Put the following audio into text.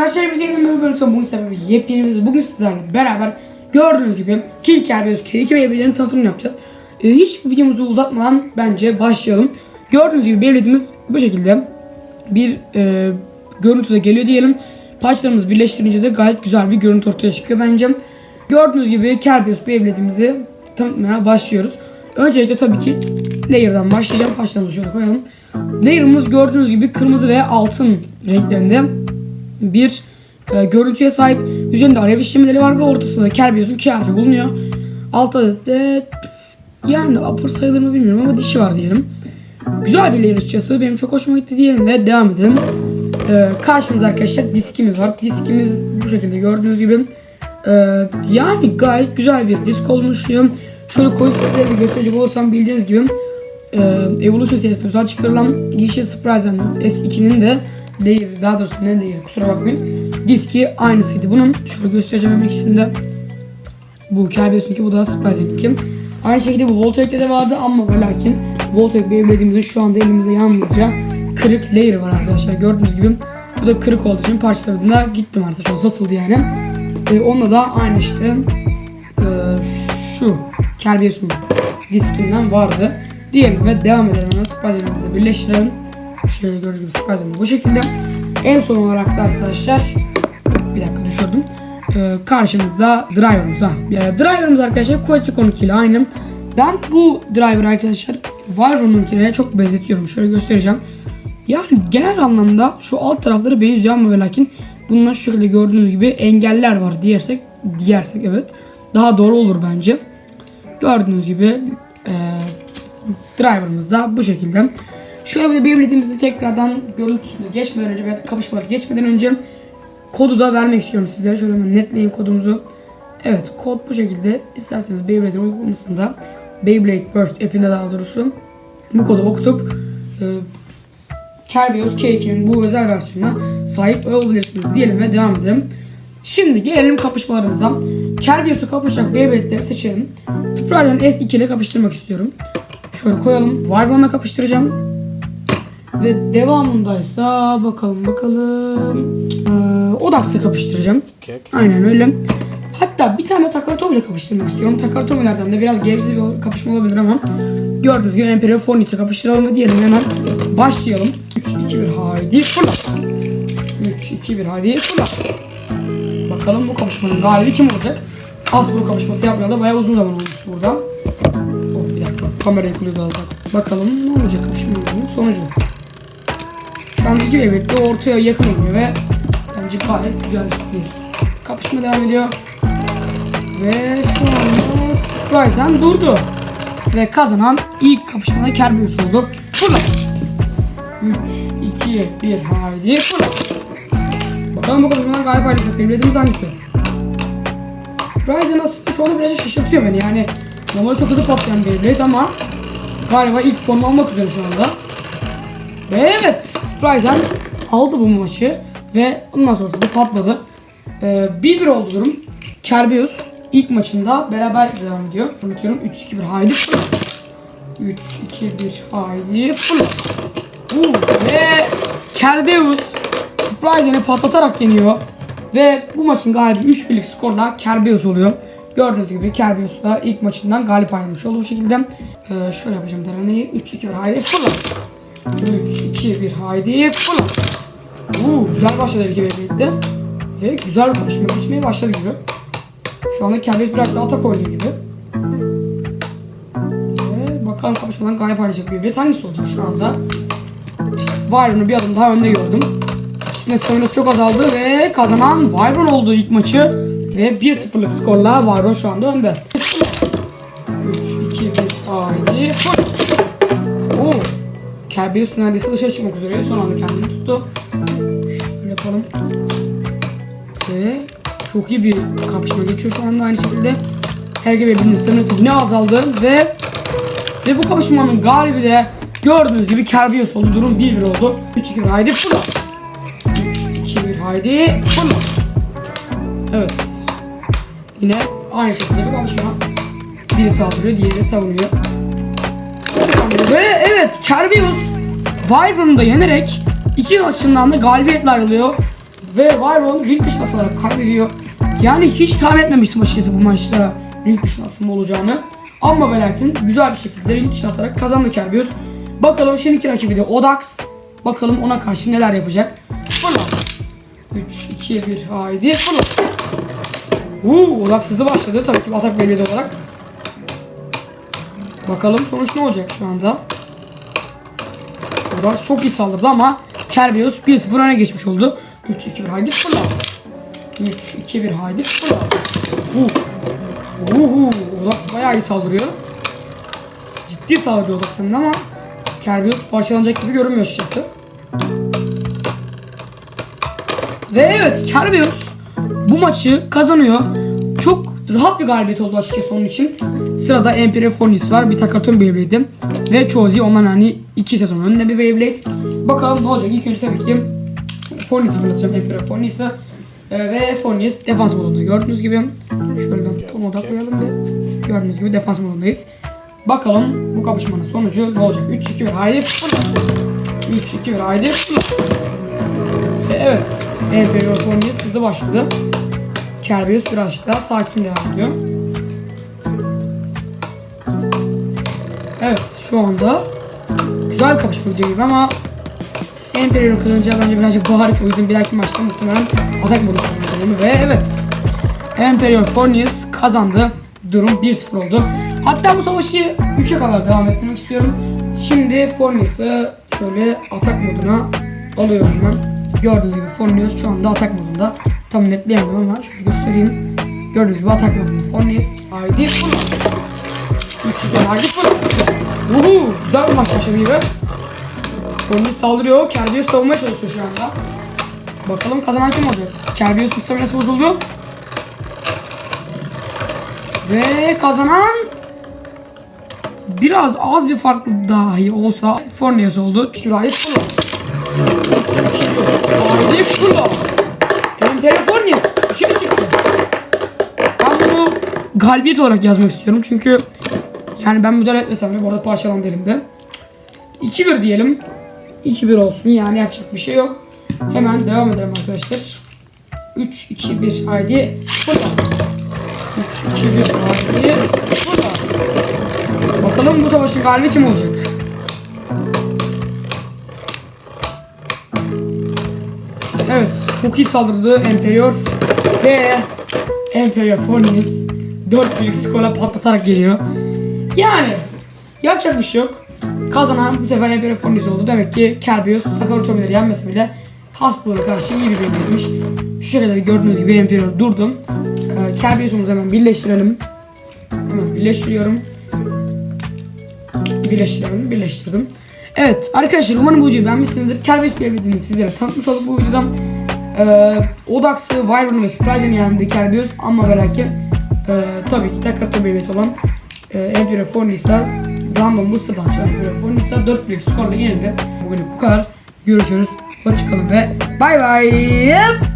Arkadaşlar biz yeniden bir bölümde bugün sebebi yepyeni bugün sizlerle beraber gördüğünüz gibi King Kerberos K2 Beyblade'lerin tanıtımını yapacağız. Ee, hiç videomuzu uzatmadan bence başlayalım. Gördüğünüz gibi Beyblade'imiz bu şekilde bir e, görüntüde geliyor diyelim. Parçalarımızı birleştirince de gayet güzel bir görüntü ortaya çıkıyor bence. Gördüğünüz gibi Kerberos Beyblade'imizi tanıtmaya başlıyoruz. Öncelikle tabii ki layer'dan başlayacağım. Parçalarımızı şöyle koyalım. Layer'ımız gördüğünüz gibi kırmızı ve altın renklerinde bir e, görüntüye sahip. Üzerinde alev işlemeleri var ve ortasında Kerbeos'un iki harfi bulunuyor. Alt adette yani upper sayılır mı bilmiyorum ama dişi var diyelim. Güzel bir layer. Benim çok hoşuma gitti diyelim ve devam edelim. E, karşınızda arkadaşlar diskimiz var. Diskimiz bu şekilde gördüğünüz gibi. E, yani gayet güzel bir disk olduğunu düşünüyorum. Şöyle koyup sizlere de gösterecek olursam bildiğiniz gibi e, Evolution serisinde özel çıkarılan Yeşil Surprise'ın S2'nin de layer, daha doğrusu ne layer kusura bakmayın. Diski aynısıydı bunun. Şöyle göstereceğim hemen ikisini de. Bu Kerbeos'unki bu da Surprise'ınki. Aynı şekilde bu Voltaic'te de vardı ama ve lakin Voltaic Beyblade'imizin şu anda elimizde yalnızca kırık layer var arkadaşlar. Gördüğünüz gibi bu da kırık olduğu için parçaları da gitti maalesef. Şu satıldı yani. E, onunla da aynı işte e, şu Kerbeos'un diskinden vardı. Diyelim ve devam edelim hemen Surprise'ımızı birleştirelim. Şöyle gördüğünüz gibi Surprise'ım bu şekilde. En son olarak da arkadaşlar bir dakika düşürdüm. Ee, karşımızda driver'ımız ha. Ee, driver'ımız arkadaşlar 12 ile aynı. Ben bu driver arkadaşlar Vyron'unkine çok benzetiyorum. Şöyle göstereceğim. Yani genel anlamda şu alt tarafları benziyor ama ve lakin bunlar şu şekilde gördüğünüz gibi engeller var diyersek diyersek evet daha doğru olur bence. Gördüğünüz gibi e, driver'ımız da bu şekilde. Şöyle bir de Beyblade'imizin tekrardan görüntüsünde geçmeden önce veya kapışmaları geçmeden önce kodu da vermek istiyorum sizlere. Şöyle hemen netleyin kodumuzu. Evet kod bu şekilde. İsterseniz Beyblade uygulamasında Beyblade Burst app'inde daha doğrusu bu kodu okutup e, Kerberos K2'nin bu özel versiyonuna sahip olabilirsiniz diyelim ve devam edelim. Şimdi gelelim kapışmalarımıza. Kerbeos'u kapışacak Beyblade'leri seçelim. Sprite'ın S2 ile kapıştırmak istiyorum. Şöyle koyalım. Wyvern'la kapıştıracağım. Ve devamındaysa bakalım bakalım. Ee, Odax'la kapıştıracağım. Aynen öyle. Hatta bir tane Takaratomi ile kapıştırmak istiyorum. Takaratomi'lerden de biraz gereksiz bir kapışma olabilir ama gördüğünüz gibi Phonix ile kapıştıralım ve diyelim hemen başlayalım. 3, 2, 1 haydi fırla. 3, 2, 1 haydi fırla. Bakalım bu kapışmanın galibi kim olacak? Hasbro kapışması yapmayalı da bayağı uzun zaman olmuş burada. Oh bir dakika kamerayı kuruyordu az. Bakalım ne olacak kapışmamızın sonucu. Şu an iki bebekli ortaya yakın oynuyor ve bence gayet güzel bir kapışma devam ediyor. Ve şu anda Surprise'den durdu. Ve kazanan ilk kapışmada Kerberos oldu. Fırla. 3, 2, 1 haydi fırla. Bakalım bu kapışmadan galip ayrılacak. Benim hangisi? Surprise'den aslında şu anda biraz şaşırtıyor beni yani. Normalde çok hızlı patlayan bir ama galiba ilk puanı almak üzere şu anda. Evet, Surprise'den aldı bu maçı ve ondan sonrası da patladı. Ee, 1-1 oldu durum. Kerbeus ilk maçında beraber devam ediyor. Unutuyorum 3-2-1 haydi fırla. 3-2-1 haydi fırla. Ve Kerbeus Surprise'ini patlatarak yeniyor. Ve bu maçın galibi 3 birlik skorla Kerbeus oluyor. Gördüğünüz gibi Kerbeus da ilk maçından galip ayrılmış oldu bu şekilde. Ee, şöyle yapacağım denemeyi. 3-2-1 haydi fırla. 3, 2, 1 haydi fırla. Uuu güzel başladı iki Beyblade'de. Ve güzel bir kapışma geçmeye başladı gibi. Şu anda Kerbeus biraz daha atak oynuyor gibi. Ve bakalım kapışmadan galip ayrılacak Beyblade hangisi olacak şu anda. Vyron'u bir adım daha önde gördüm. İkisinin staminası çok azaldı ve kazanan Vyron oldu ilk maçı. Ve 1-0'lık skorla Vyron şu anda önde. 3, 2, 1, haydi. Fır. Kerbeus neredeyse dışarı çıkmak üzere. Son anda kendini tuttu. Şöyle yapalım. Ve çok iyi bir kapışma geçiyor şu anda aynı şekilde. Herge ve birinin staminası yine azaldı ve ve bu kapışmanın galibi de gördüğünüz gibi Kerbeus oldu. Durum 1-1 oldu. 3-2-1 haydi fırla. 3-2-1 haydi fırla. Evet. Yine aynı şekilde bir kapışma. Biri saldırıyor, diğeri savunuyor. Ve evet Kerbeus Wyvern'ı da yenerek iki maçından da galibiyetle ayrılıyor. Ve Wyron ring dışına atılarak kaybediyor. Yani hiç tahmin etmemiştim açıkçası bu maçta ring dışına atılma olacağını. Ama ve lakin güzel bir şekilde ring dışına atarak kazandı Kerbius. Bakalım şimdiki rakibi de Odax. Bakalım ona karşı neler yapacak. Fırla. 3, 2, 1 haydi fırla. Uuu Odax hızlı başladı tabii ki atak belirli olarak. Bakalım sonuç ne olacak şu anda. Odax çok iyi saldırdı ama Kerbeus 1-0 öne geçmiş oldu. 3, 2, 1 haydi fırla. 3, 2, 1 haydi fırla. Uh. Uhu, Odax bayağı iyi saldırıyor. Ciddi saldırıyor Odax'ın ama Kerbeus parçalanacak gibi görünmüyor açıkçası. Ve evet Kerbeus bu maçı kazanıyor. Çok rahat bir galibiyet oldu açıkçası onun için. Sırada Emperor Fornis var. Bir Takaton Beyblade'im. Ve Chozi ondan hani iki sezon önünde bir Beyblade. Bakalım ne olacak. İlk önce tabii ki Fornis'i fırlatacağım. Emperor Fornis'i. Ee, ve Fornis defans modunda gördüğünüz gibi. Şöyle ben tam odaklayalım ve gördüğünüz gibi defans modundayız. Bakalım bu kapışmanın sonucu ne olacak? 3 2 1 haydi fırlat. 3 2 1 haydi Evet, Emperor Fornis hızlı başladı. Kerbeus biraz daha sakin devam ediyor. Evet, şu anda güzel kapışma gidiyor gibi ama Emperor kazanacağı bence birazcık bariz. O yüzden bir dahaki maçta muhtemelen atak modu kullanacağım. Ve evet, Emperor Fornis kazandı. Durum 1-0 oldu. Hatta bu savaşı 3'e kadar devam ettirmek istiyorum. Şimdi Fornis'i şöyle atak moduna alıyorum ben. Gördüğünüz gibi Fornius şu anda atak modunda. Tam netleyemedim ama şöyle göstereyim. Gördüğünüz gibi atak modunda Fornius. Haydi. 3 2 haydi fırla. Uhu, güzel bir maç gibi. Fornius saldırıyor. Kerbius savunmaya çalışıyor şu anda. Bakalım kazanan kim olacak? Kerbius staminası bozuldu. Ve kazanan biraz az bir farklı dahi olsa Fornius oldu. Çünkü Riot Full. Haydi Full. Imperafornius dışarı çıktı. Ben bunu galibiyet olarak yazmak istiyorum çünkü yani ben müdahale etmesem de bu arada parçalandı elinde. 2-1 diyelim. 2-1 olsun yani yapacak bir şey yok. Hemen devam edelim arkadaşlar. 3, 2, 1 haydi. Burada. 3, 2, 1 haydi. Burada. Bakalım bu savaşın galibi kim olacak? Evet, çok iyi saldırdı Emperor ve Emperor Fornis 4 büyük skorla patlatarak geliyor. Yani yapacak bir şey yok. Kazanan bu sefer Emperor Fornis oldu. Demek ki Kerbeus Takaro Tomileri yenmese bile Hasbro'ya karşı iyi bir bölümdeymiş. Şu şekilde gördüğünüz gibi Emperor durdum. Ee, Kerbeus'umuzu hemen birleştirelim. Hemen birleştiriyorum. Birleştirelim, birleştirdim. Evet arkadaşlar umarım bu videoyu beğenmişsinizdir. Kerbeus Beyblade'ini sizlere tanıtmış olduk bu videodan. Ee, Odax'ı, Wyvern'ı ve Surprise'ını yendi Kerbeus ama ve lakin e, tabii ki Takarato Beyblade olan e, Emperor Fornis'a Random Booster'dan çıkan Emperor Fornis'a 4 büyük skorla yenildi. Bugün bu kadar. Görüşürüz. Hoşçakalın ve bay bay.